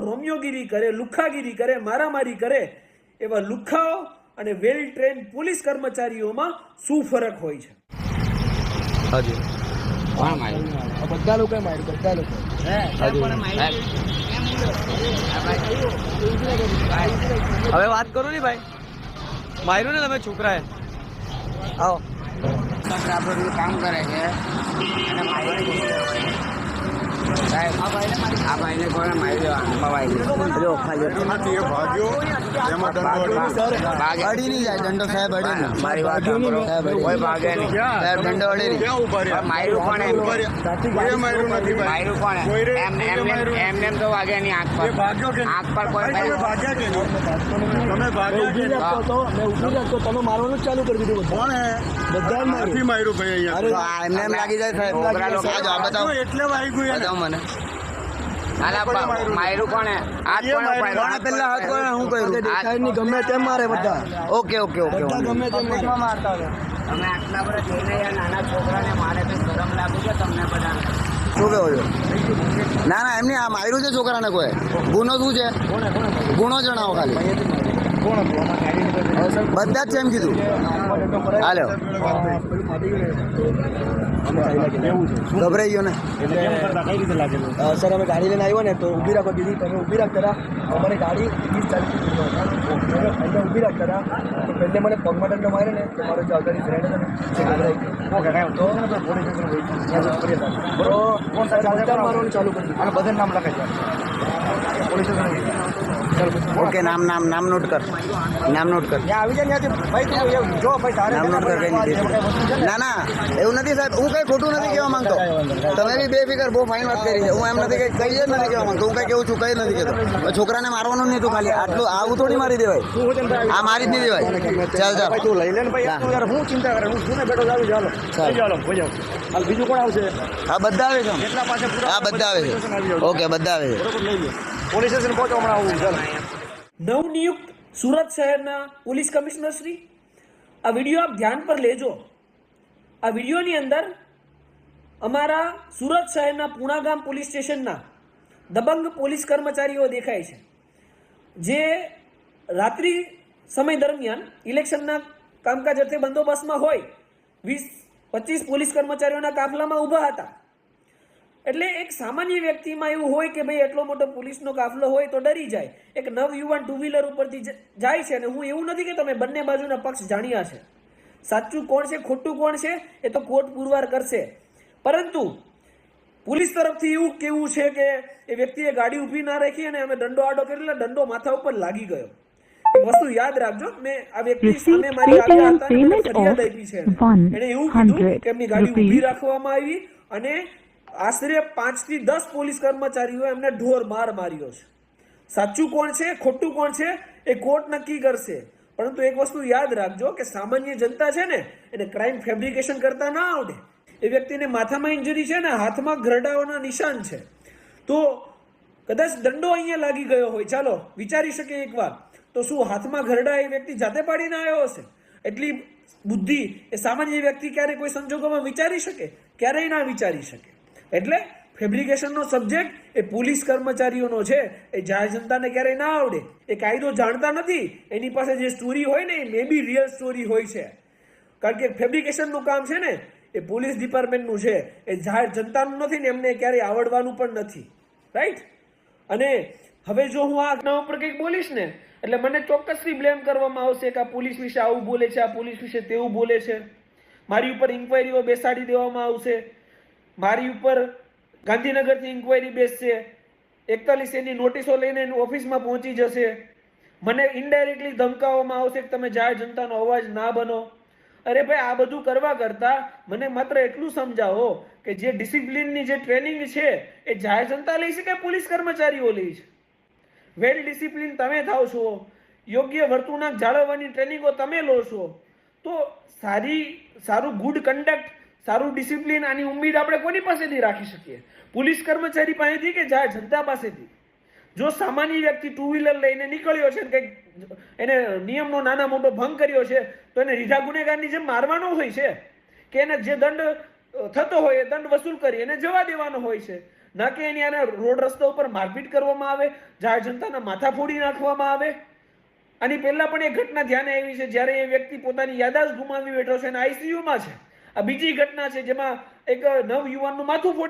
રોમિયોગીરી કરે લુખ્ખાગીરી કરે મારામારી કરે એવા લુખ્ખાઓ અને વેલ ટ્રેન પોલીસ કર્મચારીઓમાં શું ફરક હોય છે? હાજી. બધા લોકો માર્યું બધા લોકો. હવે વાત કરો ને ભાઈ. માર્યું ને તમે છોકરાએ. આવો. કામ કરે છે. અને માર્યું સાહેબ આ ભાઈને કોને મારી દેવાનું જો ખાલી એ ભાગ્યો એમાં દંડો અડી નહીં જાય દંડો સાહેબ અડી નહીં મારી વાત સાંભળો કોઈ ભાગે નહીં સાહેબ દંડો અડી નહીં ક્યાં ઊભા રહ્યા માર્યું કોણે ઊભા માર્યું નથી માર્યું કોણે એમ એમને એમને એમ તો વાગે નહીં આંખ પર આંખ પર કોઈ તમે ભાગ્યા કે તમે ભાગ્યા કે મેં ઊભી રાખતો તમે મારવાનું ચાલુ કરી દીધું કોણ હે બધા માર્યું ભાઈ અહીંયા એમને એમ લાગી જાય સાહેબ એટલે વાગ્યું મને. ઓકે ઓકે ઓકે ગમે તેમ મારતા તમે આટલા બધા જોઈને નાના છોકરાને મારે તો શરમ લાગુ છે તમને બધાને. શું કહો છો? ના ના એમની આ માર્યું છે છોકરાને કોઈ? ગુનો શું છે? ગુનો જણાવો ખાલી. બધા જ છે એમ કીધું? હાલો. ગભરાઈ ગયો ને? સર, અમે ગાડી લઈને આવ્યો ને તો ઊભી રાખો દીધી તમે ઊભી રાખતા હતા અમારી ગાડી વીસ ચાલીસ ઊભી રાખતા હતા તો પહેલે મને પગમાં દંડો માર્યો ને, તો મારો જે અગાડી ફ્રેન્ડ હતો ને ચાલુ કરી. અને બધા નામ લખાઈ જાય પોલીસ ઓકે નામ નામ નામ નોટ કર. નામ નોટ કર. આવી જાય ત્યાંથી ભાઈ તું જો ભાઈ નામ નોટ કર ના ના એવું નથી સાહેબ. હું કઈ ખોટું નથી કહેવા માંગતો. તમે બી બેફિકર બહુ ફાઇન વાત કરી છે. હું એમ નથી કઈ કઈ જ નથી કહેવા માંગતો. હું કઈ કેવું છું કઈ નથી કહેતો. છોકરાને મારવાનું નહીં તું ખાલી. આટલું આવું થોડી મારી દેવાય. આ મારી જ નહીં દેવાય. ચાલ ચાલ. તું લઈ લે ને ભાઈ યાર હું ચિંતા કરે? હું શું બેઠો જાવ ચાલો. ચાલો બીજું કોણ આવશે? હા બધા આવે છે. હા બધા આવે છે. ઓકે બધા આવે છે. પોલીસ સ્ટેશન પહોંચો હમણાં આવું, ચાલો. નવનિયુક્ત સુરત શહેરના પોલીસ કમિશનર શ્રી, આ વીડિયો આપ ધ્યાન પર લેજો. આ વિડીયોની અંદર અમારા સુરત શહેરના પૂણાગામ પોલીસ સ્ટેશનના દબંગ પોલીસ કર્મચારીઓ દેખાય છે. જે રાત્રિ સમય દરમિયાન ઇલેક્શનના કામકાજ અર્થે બંદોબસ્તમાં હોય, વીસ પચીસ પોલીસ કર્મચારીઓના કાફલામાં ઊભા હતા. એટલે એક સામાન્ય વ્યક્તિમાં એવું હોય કે ભાઈ એટલો મોટો પોલીસનો કાફલો હોય તો ડરી જાય. એક નવયુવાન ટુ વ્હીલર ઉપરથી જાય છે અને હું એવું નથી કે તમે બંને બાજુના પક્ષ જાણ્યા છે. સાચું કોણ છે ખોટું કોણ છે એ તો કોર્ટ પુરવાર કરશે. પરંતુ પોલીસ તરફથી એવું કેવું છે કે એ વ્યક્તિએ ગાડી ઊભી ના રાખી અને અમે દંડો આડો કરેલો દંડો માથા ઉપર લાગી ગયો. વસ્તુ યાદ રાખજો મેં આ વ્યક્તિ સામે મારી આવ્યા હતા અને ફરિયાદ આપી છે. એણે એવું કીધું કે એમની ગાડી ઊભી રાખવામાં આવી અને આશરે પાંચથી દસ પોલીસ કર્મચારીઓ એમને ઢોર માર માર્યો છે. સાચું કોણ છે, ખોટું કોણ છે, એ કોર્ટ નક્કી કરશે. પરંતુ એક વસ્તુ યાદ રાખજો કે સામાન્ય જનતા છે ને, એને ક્રાઇમ ફેબ્રિકેશન કરતા ના આવડે. એ વ્યક્તિને માથામાં ઇન્જરી છે ને, હાથમાં ઘરડાઓના નિશાન છે. તો કદાચ દંડો અહીંયા લાગી ગયો હોય, ચાલો વિચારી શકે એકવાર તો શું હાથમાં ઘરડા એ વ્યક્તિ જાતે પાડીને આવ્યો હશે? એટલી બુદ્ધિ એ સામાન્ય વ્યક્તિ ક્યારે કોઈ સંજોગોમાં વિચારી શકે? ક્યારેય ના વિચારી શકે. એટલે ફેબ્રિકેશનનો સબ્જેક્ટ એ પોલીસ કર્મચારીઓનો છે. એ જાહેર જનતાને ક્યારેય ના આવડે. એ કાયદો જાણતા નથી. એની પાસે જે સ્ટોરી હોય ને, એ મે બી રિયલ સ્ટોરી હોય છે. કારણ કે ફેબ્રિકેશનનું કામ છે ને, એ પોલીસ ડિપાર્ટમેન્ટનું છે. એ જાહેર જનતાનું નથી ને, એમને ક્યારેય આવડવાનું પણ નથી. રાઈટ અને હવે જો હું આ ઘટના ઉપર કંઈક બોલીશ ને, એટલે મને ચોક્કસથી બ્લેમ કરવામાં આવશે કે આ પોલીસ વિશે આવું બોલે છે, આ પોલીસ વિશે તેવું બોલે છે. મારી ઉપર ઇન્ક્વાયરીઓ બેસાડી દેવામાં આવશે. મારી ઉપર ગાંધીનગરથી ઇન્ક્વાયરી બેસશે. એકતાલીસ એની નોટિસો લઈને ઓફિસમાં પહોંચી જશે. મને ઇનડાયરેક્ટલી ધમકાવવામાં આવશે કે તમે જાહેર જનતાનો અવાજ ના બનો. અરે ભાઈ, આ બધું કરવા કરતા મને માત્ર એટલું સમજાવો કે જે ડિસિપ્લિનની જે ટ્રેનિંગ છે, એ જાહેર જનતા લઈ છે કે પોલીસ કર્મચારીઓ લે છે? વેલ ડિસિપ્લિન તમે થાવ છો. યોગ્ય વર્તણૂક જાળવવાની ટ્રેનિંગો તમે લો છો. તો સારી, સારું ગુડ કન્ડક્ટ સારું ડિસિપ્લિન આની ઉમ્મીદ આપણે કોની પાસેથી રાખી શકીએ? પોલીસ કર્મચારી પાસેથી કે જાહેર જનતા પાસેથી? જો સામાન્ય વ્યક્તિ ટુ વ્હીલર લઈને નીકળ્યો છે કંઈક એને નિયમનો નાના મોટો ભંગ કર્યો છે, તો એને રીધા ગુનેગારની જેમ મારવાનો હોય છે? કે એને જે દંડ થતો હોય એ દંડ વસૂલ કરી એને જવા દેવાનો હોય છે? ના કે એની આને રોડ રસ્તા ઉપર મારપીટ કરવામાં આવે, જાહેર જનતાના માથા ફોડી નાખવામાં આવે? આની પહેલા પણ એક ઘટના ધ્યાને આવી છે, જ્યારે એ વ્યક્તિ પોતાની યાદાશ ગુમાવી બેઠો છે અને આઈસીયુમાં છે. આ બીજી ઘટના છે જેમાં એક નવ યુવાનનું માથું ફોડી